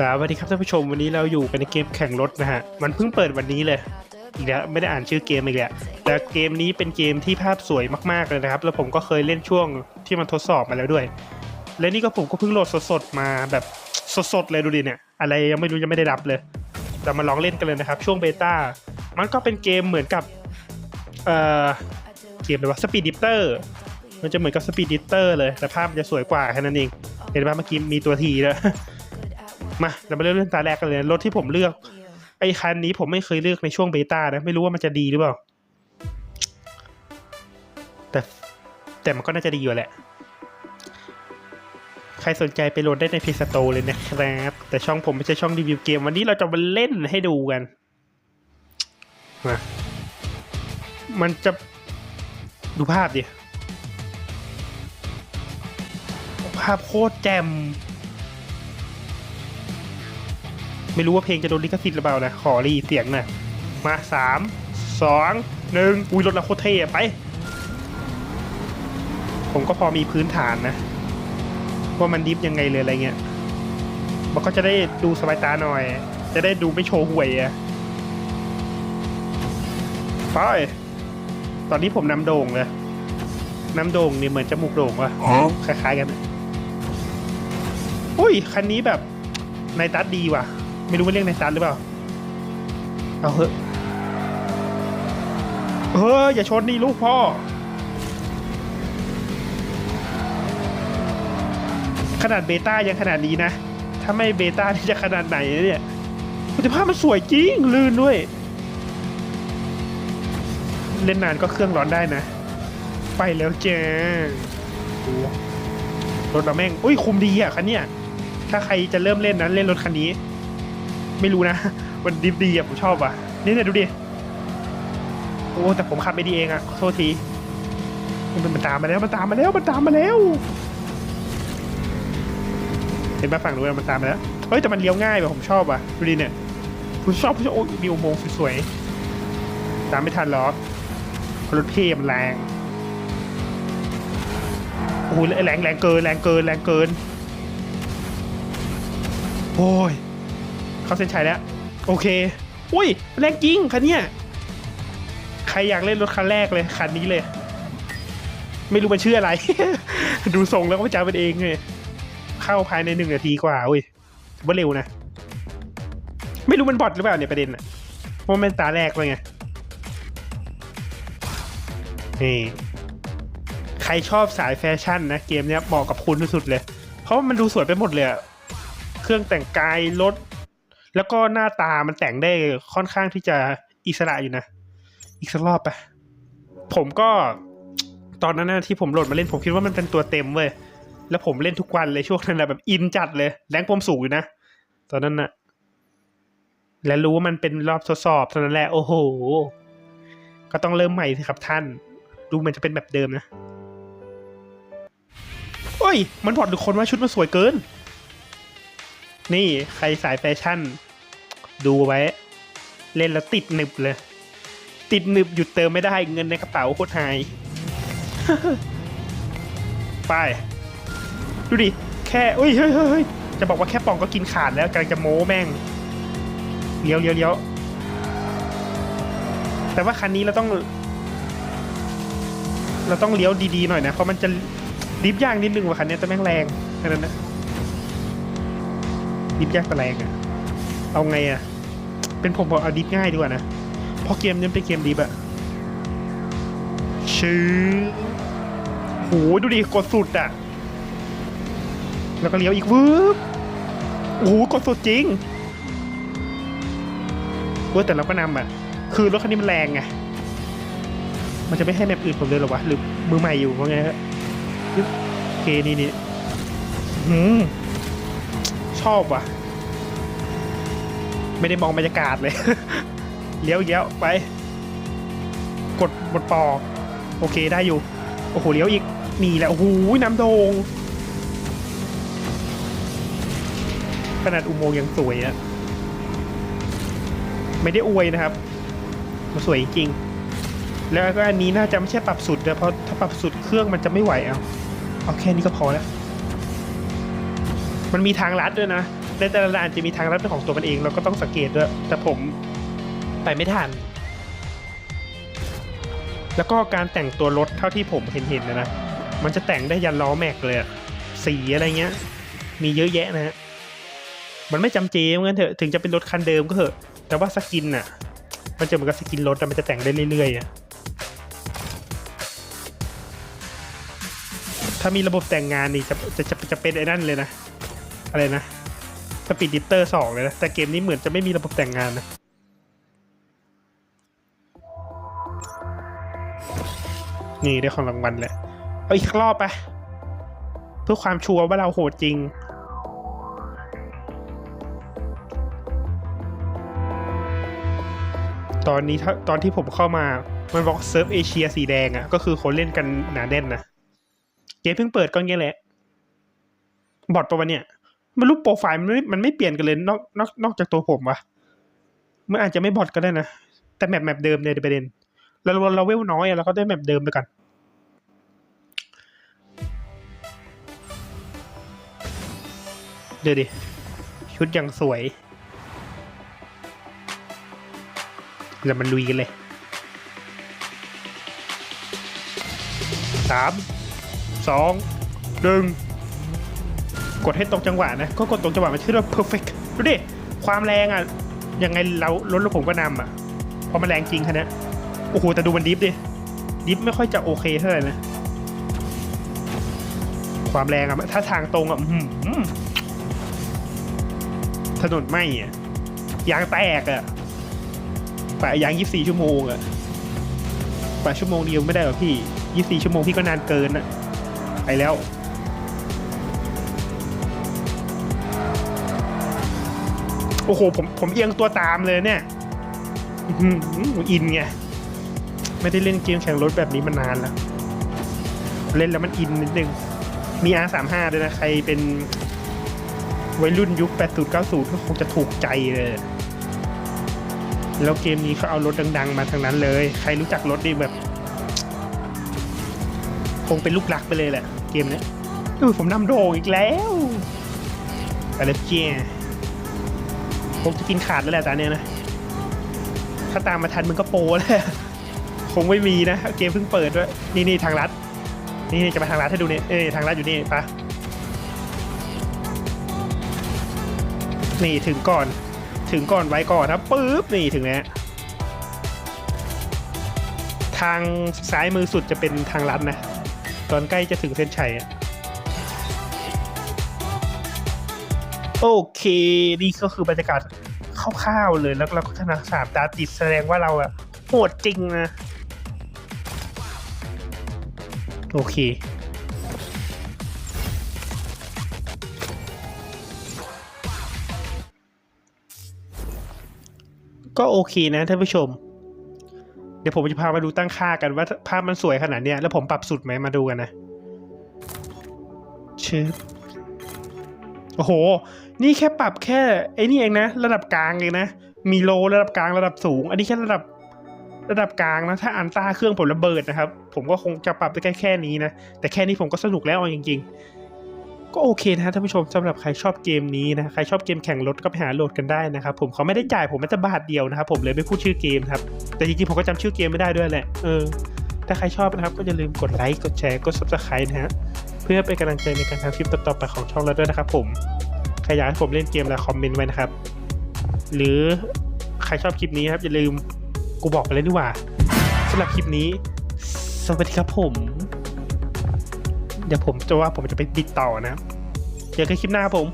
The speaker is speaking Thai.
สวัสดีครับท่านผู้ชมวันนี้เราอยู่กันในเกมแข่งรถนะฮะ มันเพิ่งเปิดวันนี้เลยอีกแล้วไม่ได้อ่านชื่อเกมอีกแล้วแต่เกมนี้เป็นเกมที่ภาพสวยมากๆเลยนะครับ แล้วผมก็เคยเล่นช่วงที่มันทดสอบมาแล้วด้วย และนี่ก็ผมก็เพิ่งโหลดสดๆมาแบบสดๆเลยดูดิเนี่ยอะไรยังไม่รู้ยังไม่ได้รับเลยเรามาลองเล่นกันเลยนะครับ ช่วงเบต้ามันก็เป็นเกมเหมือนกับเอ่อเกมอะไรวะสปีดดิปเตอร์มันจะเหมือนกับสปีดดิปเตอร์เลยแต่ภาพมันจะสวยกว่าแค่นั้นเองเห็นไหมเมื่อกี้มีตัวทีแล้ว มาเรามาเริ่มเล่นตาแรกกันเลยรถที่ผมเลือก ไอ้คันนี้ผมไม่เคยเลือกในช่วงเบต้านะ ไม่รู้ว่ามันจะดีหรือเปล่า แต่แต่มันก็น่าจะดีอยู่แหละ ใครสนใจไปโหลดได้ใน Play Store เลยนะครับ แต่ช่องผมไม่ใช่ช่องรีวิวเกม วันนี้เราจะมาเล่นให้ดูกันมามันจะดูภาพดิ ภาพโคตรแจ่ม ไม่รู้ว่าเพลงจะโดนลิขสิทธิ์หรือเปล่านะขอรีเสียงหน่อยมาสามสองหนึ่งอุ้ยรถเราโคตรเท่อะไป ผมก็พอมีพื้นฐานนะ ว่ามันดิฟยังไงเลยอะไรเงี้ยมันก็จะได้ดูสบายตาหน่อย จะได้ดูไม่โชว์ห่วยอะไปตอนนี้ผมนำโด่งเลยน้ำโด่งเนี่ยเหมือนจมูกโด่งวะคล้ายๆกันนะอุ้ยคันนี้แบบในตัดดีว่ะ ไม่รู้ว่าเรียกในตัดหรือเปล่า เอาเถอะเอออย่าชนนี่ลูกพ่อ ขนาดเบต้ายังขนาดนี้นะ ถ้าไม่เบต้าที่จะขนาดไหนเนี่ยคุณภาพมันสวยจริง ลื่นด้วย เล่นนานก็เครื่องร้อนได้นะ ไปแล้วเจ้รถเราแม่ง อุ้ยคุมดีอะคันเนี้ยถ้าใครจะเริ่มเล่นนะเล่นรถคันนี้ ไม่รู้นะ มันดิฟดีอะผมชอบอะ นี่เนี่ยดูดิ โอ้แต่ผมขับไม่ดีเองอะ โทษที มันมันตามมาแล้วมันตามมาแล้วมันตามมาแล้ว เห็นไหมฝั่งนู้นมันตามมาแล้ว เฮ้ยแต่มันเลี้ยวง่ายแบบผมชอบอะ ดูดิเนี่ยผมชอบผมชอบโอ้ยมีอุโมงค์สวยๆ ตามไม่ทันหรอกเพรถเพ่มันแรง โอ้ยแรงแรงเกินแรงเกินแรงเกิน โอ้ย เข้าเส้นชัยแล้ว โอเค อุ้ย แรงจริงคันเนี้ยใครอยากเล่นรถคันแรกเลย คันนี้เลย ไม่รู้มันชื่ออะไร ดูทรงแล้วก็จำเป็นเองเลยเข้าภายในหนึ่งนาทีกว่าอุ้ยถือว่าเร็วนะ ไม่รู้มันบอทหรือเปล่าเนี่ยประเด็นอะเพรามันเป็นตาแรกเลยไงนี่ใครชอบสายแฟชั่นนะ เกมเนี้ยเหมาะกับคุณที่สุดเลย เพราะมันดูสวยไปหมดเลย เครื่องแต่งกายรถ แล้วก็หน้าตามันแต่งได้ค่อนข้างที่จะอิสระอยู่นะ อีกสักรอบไปผมก็ตอนนั้นนะที่ผมโหลดมาเล่นผมคิดว่ามันเป็นตัวเต็มเว้ยแล้วผมเล่นทุกวันเลยช่วงนั้นนะแบบอินจัดเลยแรงปมสูงอยู่นะตอนนั้นนะและรู้ว่ามันเป็นรอบทดสอบเท่านั้นแหละโอ้โห ก็ต้องเริ่มใหม่สิครับท่าน ดูมันจะเป็นแบบเดิมนะโอ้ย มันบอกทุกคนว่าชุดมันสวยเกิน นี่ใครสายแฟชั่น ดูไว้ เล่นแล้วติดหนึบเลย ติดหนึบหยุดเติมไม่ได้เงินในกระเป๋าโคตรหาย ไป ดูดิ แค่อุ้ยเฮ้ยเฮ้ยเฮ้ยจะบอกว่าแค่ปองก็กินขาดแล้วกำลังจะโม้แม่งเลี้ยวเลี้ยวเลี้ยวแต่ว่าคันนี้เราต้อง เราต้องเลี้ยวดีๆหน่อยนะ เพราะมันจะดิฟยากนิดนึงว่ะคันนี้แต่แม่งแรงแค่นั้นนะดิฟยากแต่แรงอะเอาไงอะ เป็นผมบอกเอาดิฟง่ายดีกว่านะเพราะเกมนี้เป็นเกมดิฟอะชื่อโหดูดิกดสุดอะแล้วก็เลี้ยวอีกวืบโอ้โหกดสุดจริงเว้ยแต่เราก็นำอะคือรถคันนี้มันแรงไงมันจะไม่ให้แมปอื่นผมเลยหรอวะหรือมือใหม่อยู่ว่าไงฮะยึบโอเคนี่นี่หืมชอบว่ะ ไม่ได้มองบรรยากาศเลย เลี้ยวอีกแล้วไป กดบนปอกโอเคได้อยู่ โอ้โหเลี้ยวอีกนี่แหละโอ้โหน้ำโดงขนาดอุโมงค์ยังสวยอะไม่ได้อวยนะครับมันสวยจริง แล้วก็อันนี้น่าจะไม่ใช่ปรับสุดนะเพราะถ้าปรับสุดเครื่องมันจะไม่ไหวเอาเอาแค่นี้ก็พอแล้ว มันมีทางลัดด้วยนะ ในแต่ละด่านจะมีทางลัดเป็นของตัวมันเอง เราก็ต้องสังเกตด้วย แต่ผมไปไม่ทัน แล้วก็การแต่งตัวรถเท่าที่ผมเห็นเห็นๆนะนะ มันจะแต่งได้ยันล้อแม็กเลยสีอะไรเงี้ย มีเยอะแยะนะฮะ มันไม่จำเจเหมือนกันเถอะ ถึงจะเป็นรถคันเดิมก็เถอะ แต่ว่าสกินอะมันจะเหมือนกับสกินรถอะมันจะแต่งได้เรื่อยๆอะถ้ามีระบบแต่งงานนี่จะจะจะจะเป็นไอ้นั่นเลยนะ อะไรนะ สปีดดิปเตอร์สองเลยนะ แต่เกมนี้เหมือนจะไม่มีระบบแต่งงานนะ นี่ได้ของรางวัลแหละเอาอีกรอบไป เพื่อความชัวร์ว่าเราโหดจริง ตอนนี้ถ้าตอนที่ผมเข้ามามันบอกเซิร์ฟเอเชียสีแดงอะ่ะ ก็คือคนเล่นกันหนาแน่นนะ เกมเพิ่งเปิดก็เงี้ยแหละ บอทปะวะเนี่ย มันรูปโปรไฟล์มันไม่มันไม่เปลี่ยนกันเลยนอกนอกนอกจากตัวผมวะมันอาจจะไม่บอทก็ได้นะ แต่แมปแมปเดิมเนี่ยประเด็นเราเราเราเวลน้อยเราก็ได้แมปเดิมไปกันเดี๋ยวดิ ชุดยังสวยแล้วมันลุยกันเลยสามสองหนึ่ง กดให้ตรงจังหวะนะก็กดตรงจังหวะมันชื่อว่า perfect ดูดิ ความแรงอะ ยังไงเรารถรถผมก็นำอะเพราะมันแรงจริงคันเนี้โอ้โห แต่ดูมันดิฟดิ ดิฟไม่ค่อยจะโอเคเท่าไหร่นะ ความแรงอะ ถ้าทางตรงอะถนนไหมอะ ยางแตกอะปะยางยี่สี่ชั่วโมงอะปะชั่วโมงเดียวไม่ได้หรอพี่ยี่สี่ชั่วโมงพี่ก็นานเกินอะ ไปแล้ว โอ้โหผมผมเอียงตัวตามเลยเนี่ยอินไงไม่ได้เล่นเกมแข่งรถแบบนี้มานานแล้ว เล่นแล้วมันอินนิดนึง มี R35 ด้วยนะ ใครเป็นวัยรุ่นยุค 80 90 ก็คงจะถูกใจเลย แล้วเกมนี้เขาเอารถดัง ๆ มาทางนั้นเลย ใครรู้จักรถดีแบบ คงเป็นลูกรักไปเลยแหละ เกมนี้ผมนำโด่งอีกแล้วไปแล้วเจ้ งจะกินขาดแล้วแหละตาเนี้ยนะ ถ้าตามมาทันมึงก็โปแล้วคงไม่มีนะเกมเพิ่งเปิดด้วยนี่นี่ทางลัดนี่นี่จะมาทางลัดให้ดูเนี่ยเอ้ยทางลัดอยู่นี่ปะนี่ถึงก่อน ถึงก่อนไว้ก่อนนะปุ๊บนี่ถึงแล้วทางซ้ายมือสุดจะเป็นทางลัดนะ ตอนใกล้จะถึงเส้นชัยอะ โอเค นี่ก็คือบรรยากาศคร่าวๆเลยแล้วเราก็ชนะสามตาติดแสดงว่าเราอะโหดจริงนะ โอเค ก็โอเคนะท่านผู้ชม เดี๋ยวผมจะพามาดูตั้งค่ากันว่าภาพมันสวยขนาดเนี้ยแล้วผมปรับสุดไหมมาดูกันนะชึบโอ้โห นี่แค่ปรับแค่ไอ้นี่เองนะ ระดับกลางเองนะ มีโลระดับกลางระดับสูง อันนี้แค่ระดับระดับกลางนะ ถ้าอันต้าเครื่องผมระเบิดนะครับ ผมก็คงจะปรับได้แค่แค่นี้นะ แต่แค่นี้ผมก็สนุกแล้วเอาจริง ๆ ก็โอเคนะท่านผู้ชมสำหรับใครชอบเกมนี้นะ ใครชอบเกมแข่งรถก็ไปหาโหลดกันได้นะครับ ผมเขาไม่ได้จ่ายผมแม้แต่บาทเดียวนะครับ ผมเลยไม่พูดชื่อเกมครับ แต่จริงๆผมก็จำชื่อเกมไม่ได้ด้วยแหละ เออ ถ้าใครชอบนะครับ ก็อย่าลืมกดไลค์ กดแชร์ กด subscribe นะฮะ เพื่อเป็นกำลังใจในการทำคลิปต่อๆไปของช่องเราด้วยนะครับผม ครอยากให้ผมเล่นเกมอะไรคอมเมนต์ไว้นะครับ หรือใครชอบคลิปนี้ครับ อย่าลืมกูบอกไปเลยดีกว่าสำหรับคลิปนี้ สวัสดีครับผม เดี๋ยวผมจะว่าผมจะไปติดต่อนะ เจอกันคลิปหน้าผม